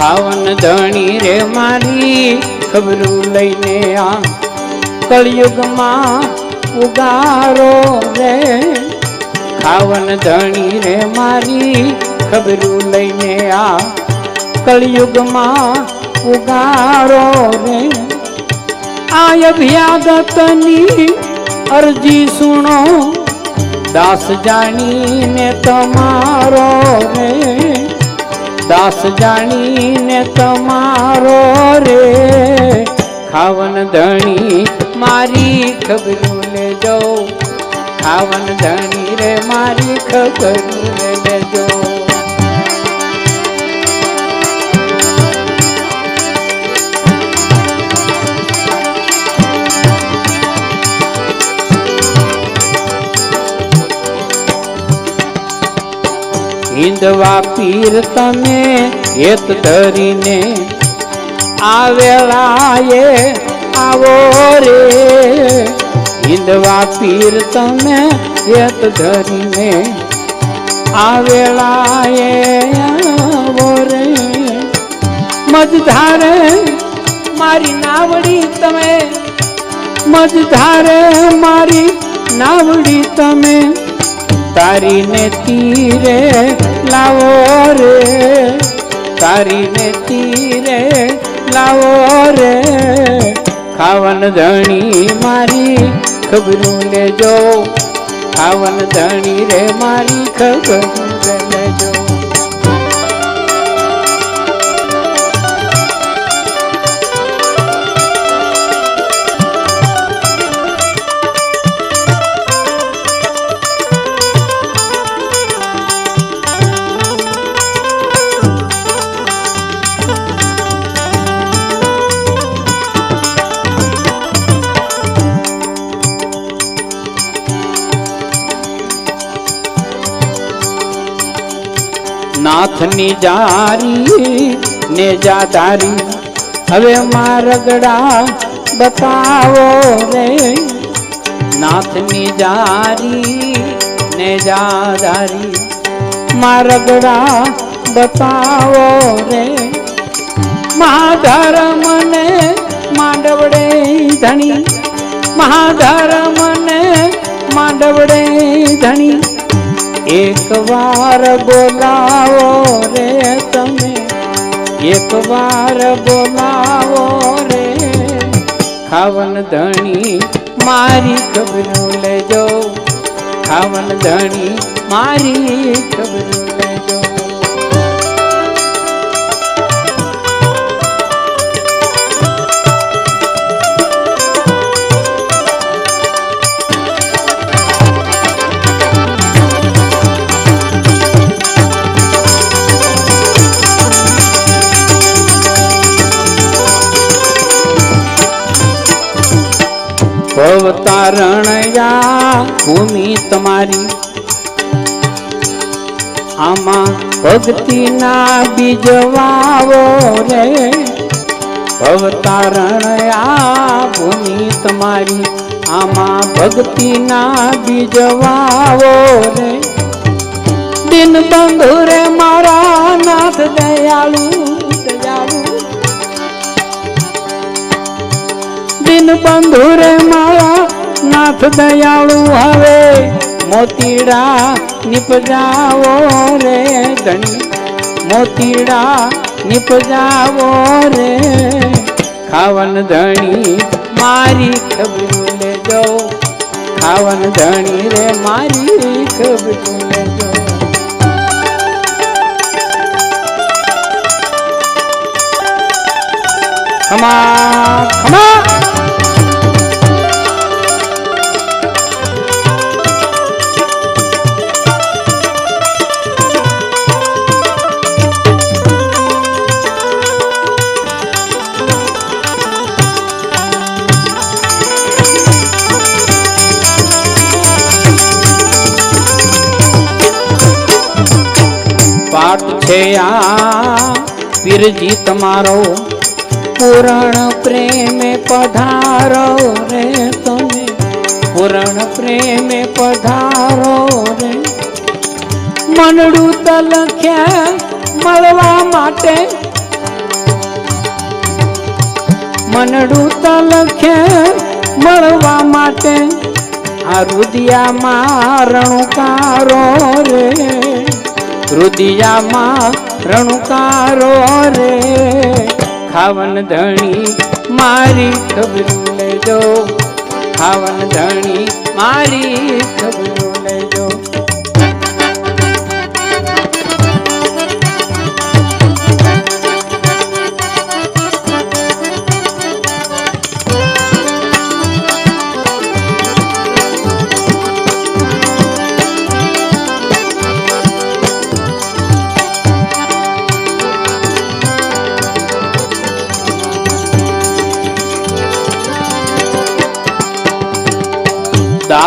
ખાવન ધણી રે મારી, ખબરું લઈને આ કળિયુગમાં ઉગારો રે. ખાવન ધણી રે મારી, ખબરું લઈને આ કળિયુગમાં ઉગારો રે. આ અભ્યાગતની અરજી સુણો, દાસ જાણીને તમારો રે. દાસ જાણીને તમારો રે. ખાવન ધણી, મારી ખબરું લેજો ખાવન ધણી રે, મારી ખબરું લેજો હિંદવા પીર તમે હેત ધરીને આવેલાએ આવો રે. હિંદવા પીર તમે હેત ધરીને આવેલાએ આવો રે. મજધારે મારી નાવડી તમે, મજધારે મારી નાવડી તમે તારીને તીરે લાવો રે, તીરે લાવો રે. ખાવન ધણી મારી ખબરું લેજો, ખાવન ધણી રે મારી ખબરું નાથની જારી ને જાદારી. હવે મારગડા બતાવો રે. નાથની જારી ને જાદારી. મારગડા બતાવો રે. મહાધર મને માંડવડે ધણી. મહાધર મને માંડવડે ધણી. એક વાર બોલાવો રે તમે એક વાર બોલાવો રે. ખાવન ધણી મારી ખબરું લેજો, ખાવન ધણી મારી ખબરું લેજો. ભવતારણયા ભૂમિ તમારી. આમાં ભક્તિના બીજ વાવો રે. ભવતારણયા ભૂમિ તમારી. આમાં ભક્તિના બીજ વાવો રે. દિન બંધુ રે મારા નાથ દયાળુ દયાળુ. દિન બંધુ રે નાથ દયાળુ હવે, મોતીડા નિપજાવો રે ધણી. મોતીડા નિપજાવો રે, ખાવન ધણી મારી ખબરું લેજો ખાવન ધણી રે મારી ખબરું લેજો ખમા ખમા. પાઠ છે આ પીરજી તમારો પૂરણ પ્રેમે પધારો રે તમે. પૂરણ પ્રેમે પધારો રે. મનડું તલખ્યા મળવા માટે. મનડું તલખ્યા મળવા માટે. આ રુદિયામાં રણુકારો રે. રુદિયામાં રણુકારો રે ખાવન ધણી મારી ખબર લેજો. ખાવન ધણી મારી ખબરું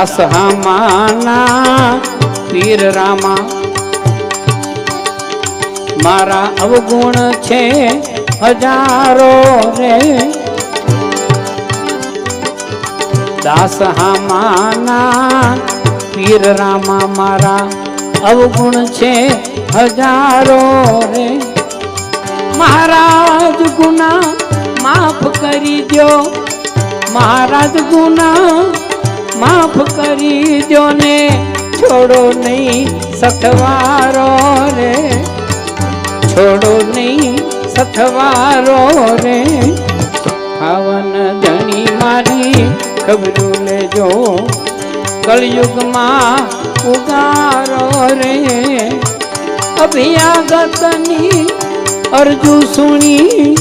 દાસ હામાના પીર રામા. મારા અવગુણ છે હજારો રે. દાસ હામાના પીર રામા મારા અવગુણ છે હજારો રે. મહારાજ ગુના માફ કરી દો મહારાજ ગુના કરી ને છોડો નહીં સથવારો રે. છોડો નહીં સથવારો રે. ખાવન ધણી મારી ખબરું લેજો. કળયુગમાં ઉગારો રે. અભિયાગતની અરજુ સુણી,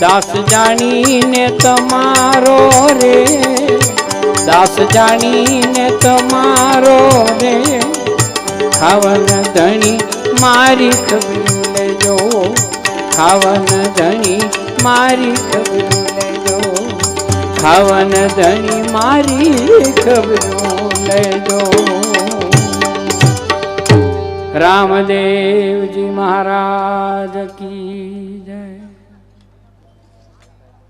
દાસ જાણીને તમારો રે. દાસ જાણીને તમારો રે ખાવન ધણી મારી ખબર લેજો ખાવન ધણી મારી ખબર લેજો ખાવન ધણી મારી ખબર લેજો રામદેવજી મહારાજ કી